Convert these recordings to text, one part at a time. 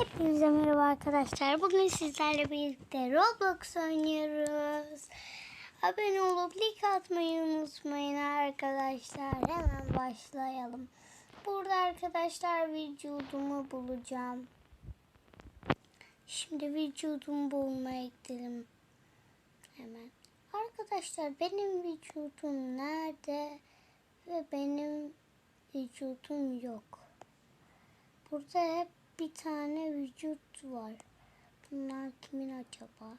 Hepinize merhaba arkadaşlar. Bugün sizlerle birlikte Roblox oynuyoruz. Abone olup like atmayı unutmayın arkadaşlar. Hemen başlayalım. Burada arkadaşlar vücudumu bulacağım. Şimdi vücudumu bulmaya gidelim. Hemen. Arkadaşlar benim vücudum nerede? Ve benim vücudum yok. Burada hep bir tane vücut var. Bunlar kimin acaba?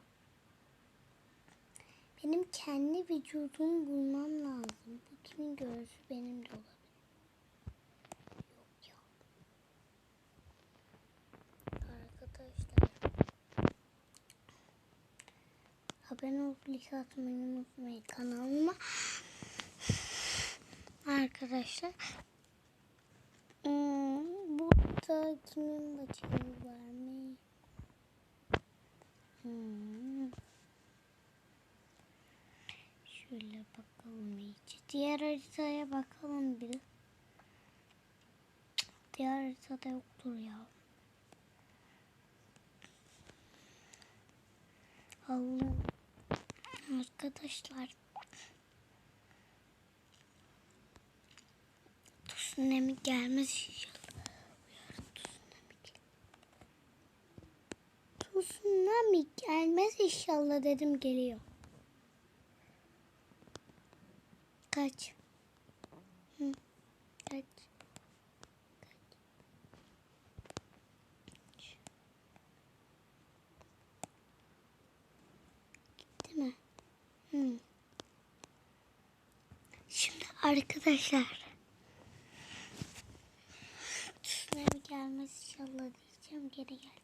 Benim kendi vücudumu bulmam lazım. Bu kimin göğsü benim de olabilir. Abone olup like atmayı unutmayın kanalıma. Arkadaşlar. Hmm, burada kimin bacağı var mı? Hmm. Şöyle bakalım iyice. Diğer haritaya bakalım bir. Diğer haritada yoktur ya. Allah. Arkadaşlar. Tsunami gelmez inşallah. Tsunami gelmez inşallah dedim geliyor. Kaç. Hı. Kaç. Kaç. Gitti mi? Hı. Şimdi arkadaşlar. Tsunami gelmez inşallah diyeceğim geri gelecek.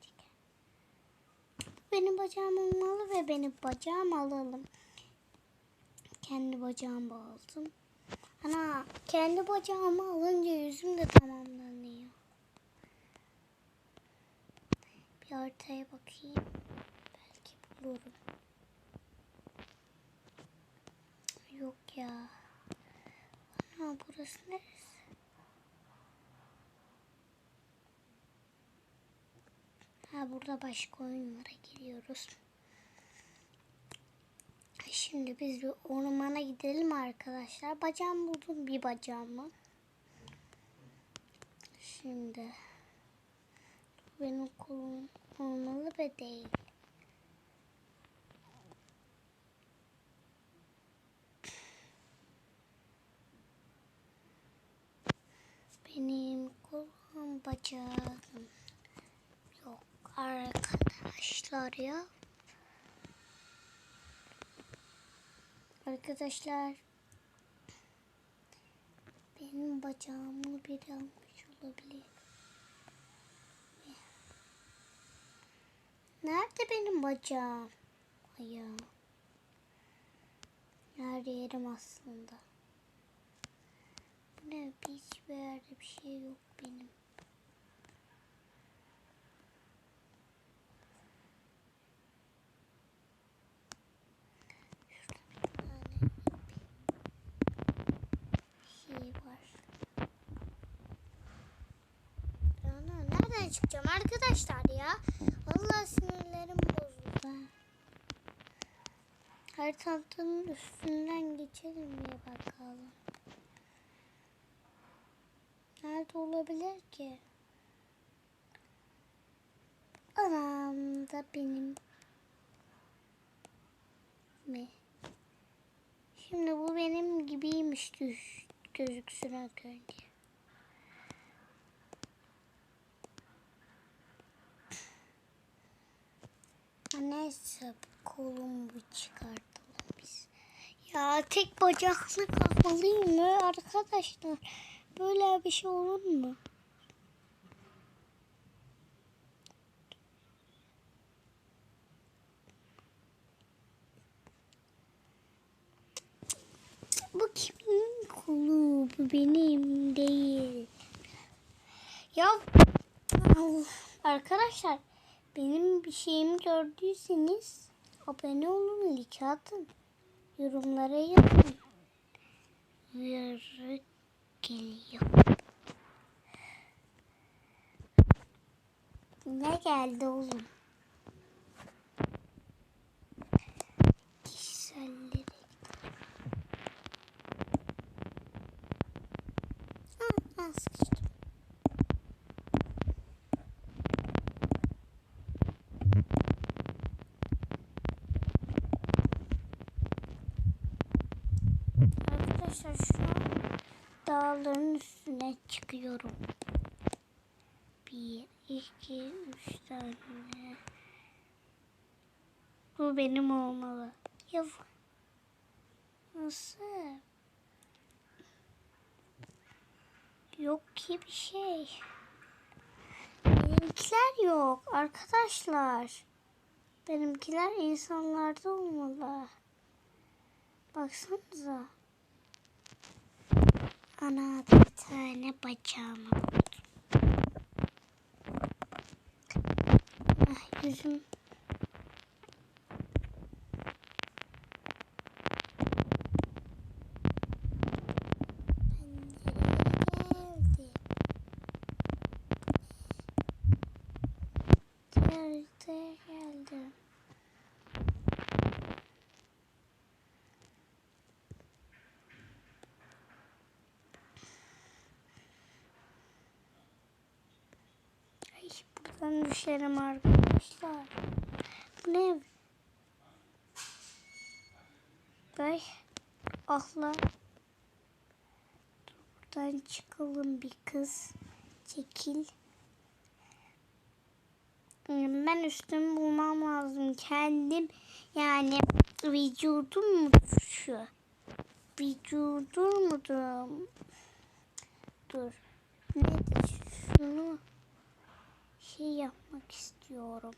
Bu bacağım olmalı ve benim bacağım alalım. Kendi bacağımı aldım. Ana kendi bacağımı alınca yüzüm de tamamlanıyor. Bir ortaya bakayım. Belki bulurum. Yok ya. Ana burası neresi? Ha burada başka oyunlara giriyoruz. Şimdi biz bir ormana gidelim arkadaşlar. Bacağım buldum bir bacağımı. Şimdi benim kolum olmalı ve değil. Benim kolum bacağım arkadaşlar ya. Arkadaşlar benim bacağımı biri almış olabilir. Nerede benim bacağım? Ayağım. Nerede yerim aslında? Bu ne? Hiçbir yerde bir şey yok benim. şey var. Ana nereden çıkacağım arkadaşlar ya? Vallahi sinirlerim bozuldu. ha. Haritanın üstünden geçelim mi bakalım. Nerede olabilir ki? Anam da benim mi? Şimdi bu benim gibiymiş gözüksün önce. Neyse kolumu çıkartalım biz. Ya tek bacaklı kalmalıyım mı arkadaşlar? Böyle bir şey olur mu? Bu kimin kolu? Bu benim değil. Ya arkadaşlar benim bir şeyimi gördüyseniz abone olun, like atın. Yorumlara yazın. Yarı geliyor. Ne geldi oğlum? Kişiselleri. Ah, ah, sıkıştım. Arkadaşlar şu an dağların üstüne çıkıyorum. Bir, iki, üç tane. Bu benim olmalı. Ya nasıl? Yok ki bir şey. Benimkiler yok arkadaşlar. Benimkiler insanlarda olmalı. Baksanıza. Ana bir tane bacağımı buldum. Ah yüzüm. Pencereye geldi. Nerede geldim? Ay buradan düşerim arkadaşlar. Bu ne? Ay ahla. Buradan çıkalım bir kız. Çekil. Ben üstümü bulmam lazım. Kendim yani vücudum mu şu? Vücudum mudur? Dur. Nedir şunu? Şey yapmak istiyorum.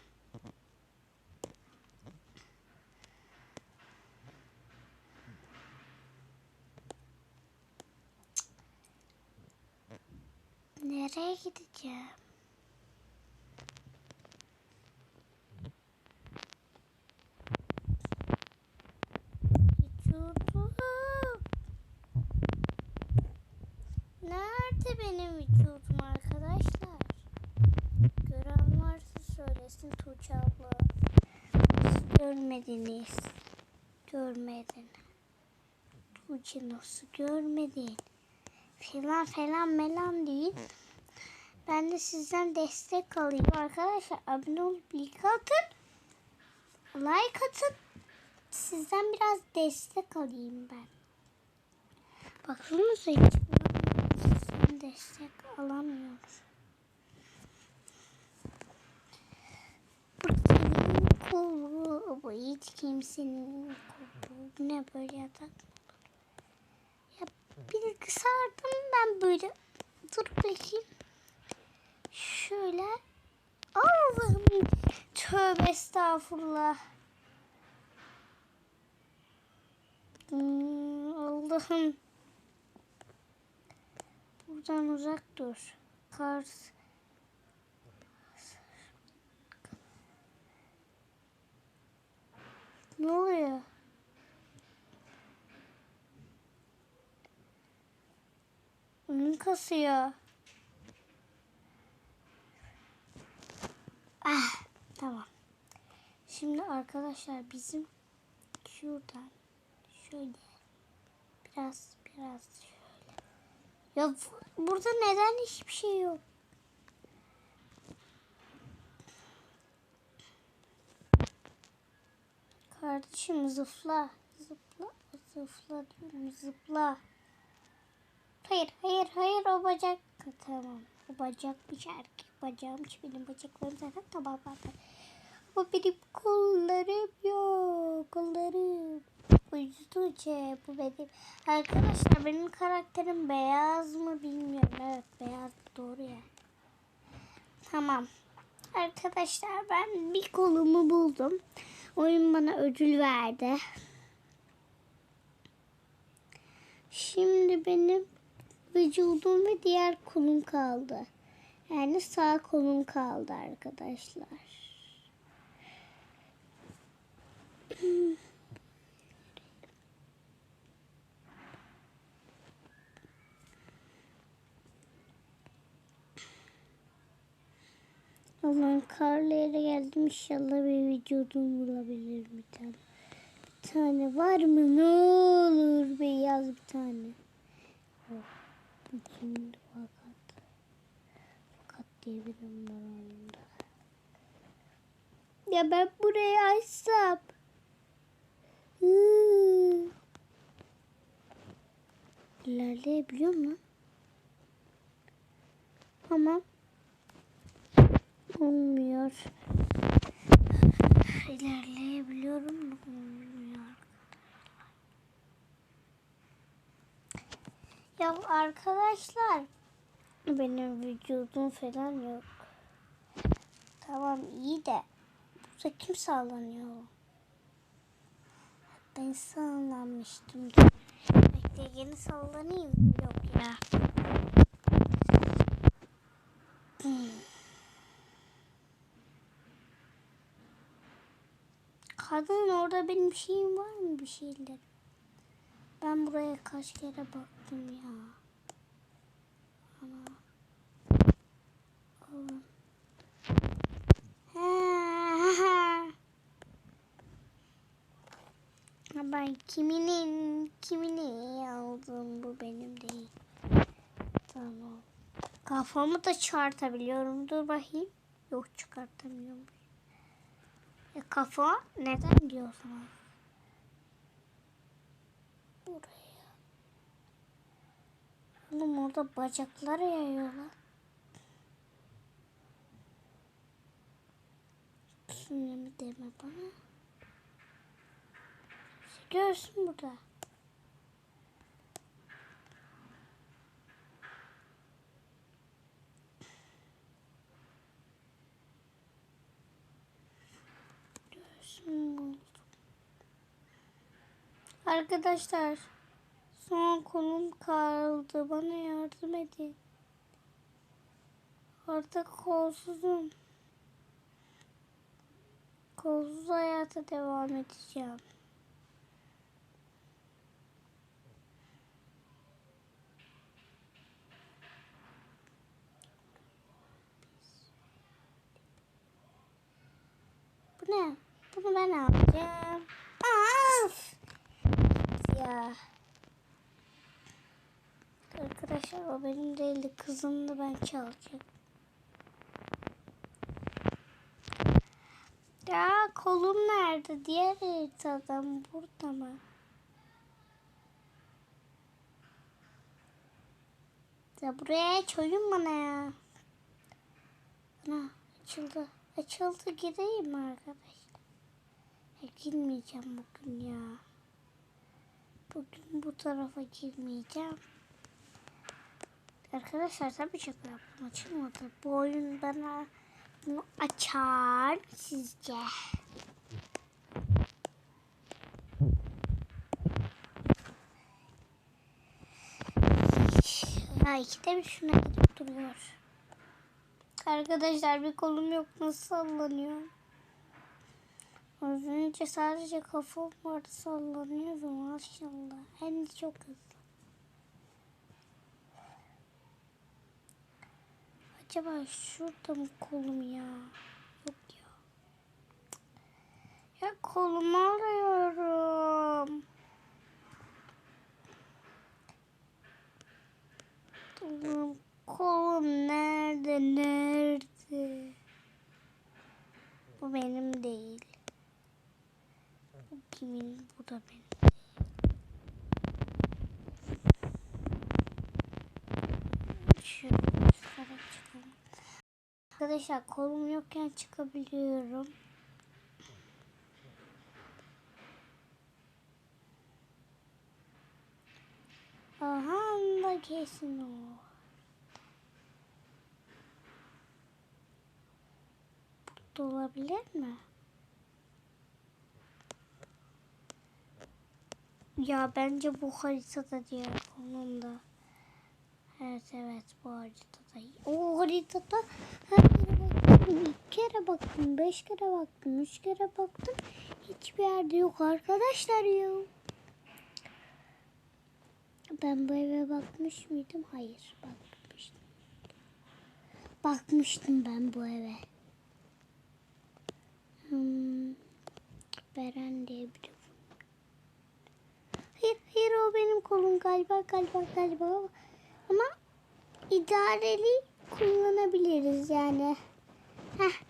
Nereye gideceğim? Vücudum. Nerede benim vücudum arkadaşlar? Gören varsa söylesin Tuğçe abla. Siz görmediniz. Görmedin. Tuğçe nasıl görmedin? Falan falan melan değil. Ben de sizden destek alayım. Arkadaşlar abone olup like atın. Like atın. Sizden biraz destek alayım ben. Baksanıza hiç sizden destek alamıyoruz. Bu kolu? Bu hiç kimsenin. Bu ne böyle yatak? Ya bilgisayardan ben böyle dur bakayım. Şöyle Allah'ım tövbe estağfurullah. Hmm, Allah'ım. Buradan uzak dur. Kars. Ne oluyor? Oyun kasıyor. Ah, tamam. Şimdi arkadaşlar bizim şuradan şöyle biraz biraz şöyle. Ya bu- burada neden hiçbir şey yok? Kardeşim zıpla. Zıpla. Zıpla diyorum zıpla. Hayır hayır hayır o bacak. Tamam. O bacakmış erkek bacağımış. Benim bacaklarım zaten tamam zaten. Ama benim kollarım yok. Kollarım. Uyutucu bu benim. Arkadaşlar benim karakterim beyaz mı bilmiyorum. Evet beyaz doğru ya. Tamam. Arkadaşlar ben bir kolumu buldum. Oyun bana ödül verdi. Şimdi benim vücudum ve diğer kolum kaldı. Yani sağ kolum kaldı arkadaşlar. Allah'ın karlı yere geldim. İnşallah bir videodan bulabilirim bir tane. Bir tane var mı? Ne olur beyaz bir tane. Oh, bu kimdi fakat? Fakat diye bir numara oyunda. Ya ben burayı açsam. Hıı. İlerleyebiliyor mu? Ama olmuyor. İlerleyebiliyorum da olmuyor. Ya arkadaşlar benim vücudum falan yok. Tamam iyi de burada kim sallanıyor? Ben sallanmıştım. Bekle yeni sallanayım. Yok ya. Kadın orada benim şeyim var mı bir şeyler? Ben buraya kaç kere baktım ya. Ana. Oğlum. Ben kiminin kimini aldım bu benim değil. Tamam. Kafamı da çıkartabiliyorum. Dur bakayım. Yok çıkartamıyorum. Kafa neden diyorsun? Buraya. Oğlum orada bacaklar yayıyorlar. Şimdi mi deme bana? Görsün burada. Görsün oldu. Arkadaşlar son kolum kaldı. Bana yardım edin. Artık kolsuzum. Kolsuz hayata devam edeceğim. Bu ne? Bunu ben alacağım. Of! Ya. Arkadaşlar o benim değildi. Kızımdı ben çalacağım. Ya kolum nerede? Diğer haritadan burada mı? Ya buraya aç oyun bana ya. Ana açıldı. Açıldı gireyim arkadaşlar? Ya, girmeyeceğim bugün ya. Bugün bu tarafa girmeyeceğim. Arkadaşlar tabii şaka yaptım açılmadı. Bu oyun bana bunu açar sizce? Ya ikide bir şuna gidip duruyor. Arkadaşlar bir kolum yok nasıl sallanıyor? Az önce sadece kafam vardı sallanıyordu maşallah. Hem de çok hızlı. Acaba şurada mı kolum ya? Yok ya. Ya kolumu arıyorum. Allah'ım kolum nerede nerede? Bu benim değil. Kimin? Bu da benim. Şöyle çıkalım. Arkadaşlar kolum yokken çıkabiliyorum. Aha da kesin o. Olabilir mi? Ya bence bu haritada diğer konumda. Evet evet bu haritada. O haritada her yere baktım. İki kere baktım. Beş kere baktım. Üç kere baktım. Hiçbir yerde yok arkadaşlar ya. Ben bu eve bakmış mıydım? Hayır bakmıştım. Bakmıştım ben bu eve. Hmm, Beren diye biri. Hayır, hayır o benim kolum galiba, galiba, galiba. Ama idareli kullanabiliriz yani. Heh.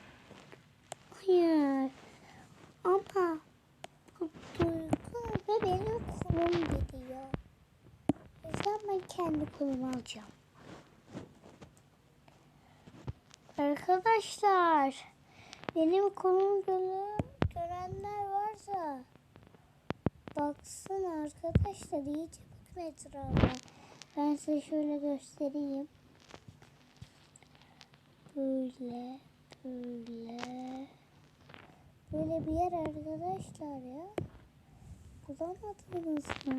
Hayır. Ama duygu ve benim kolum gidiyor. O yüzden ben kendi kolumu alacağım. Arkadaşlar benim kolumu göre, görenler varsa baksın arkadaşlar iyice bakın etrafa. Ben size şöyle göstereyim. Böyle böyle böyle bir yer arkadaşlar ya. Bulamadınız mı?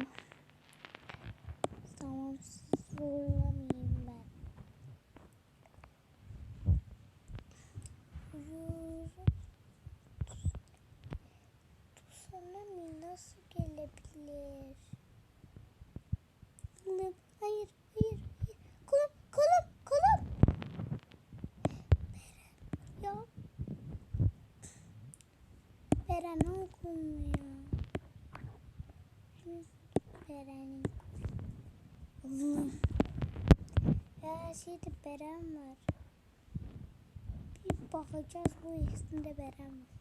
Tamam siz zorlamayayım ben. Yürü. Tsunami nasıl gelebilir? Hayır, hayır, hayır. Kolum, kolum, kolum. Beren, ya. Beren. Şimdi Beren'in Allah'ım. Her şeyde Beren var. Bir bakacağız bu ikisinde Beren var.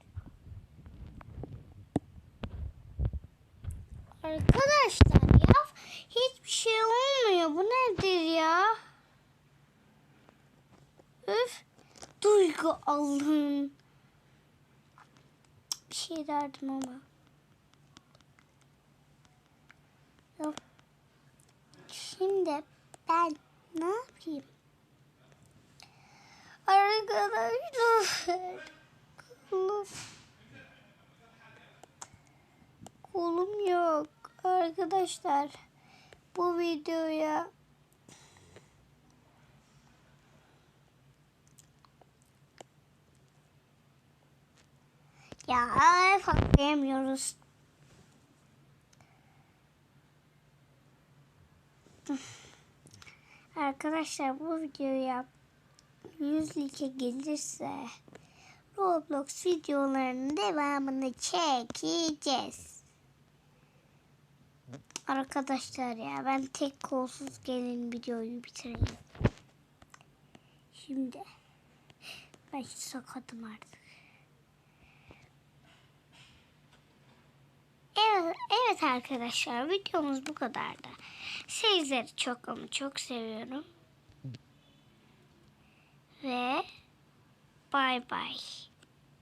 Arkadaşlar ya hiçbir şey olmuyor. Bu nedir ya? Üf. Duygu Allah'ım. Bir şey derdim ama. Şimdi ben ne yapayım? Arkadaşlar. Kolum. Kolum yok. Arkadaşlar bu videoya ya faklayamıyoruz. Arkadaşlar bu videoya 100 like gelirse Roblox videolarının devamını çekeceğiz. Arkadaşlar ya ben tek kolsuz gelin videoyu bitireyim. Şimdi ben sakatım artık. Evet, evet arkadaşlar videomuz bu kadardı. Sizleri çok ama çok seviyorum. Ve bay bay.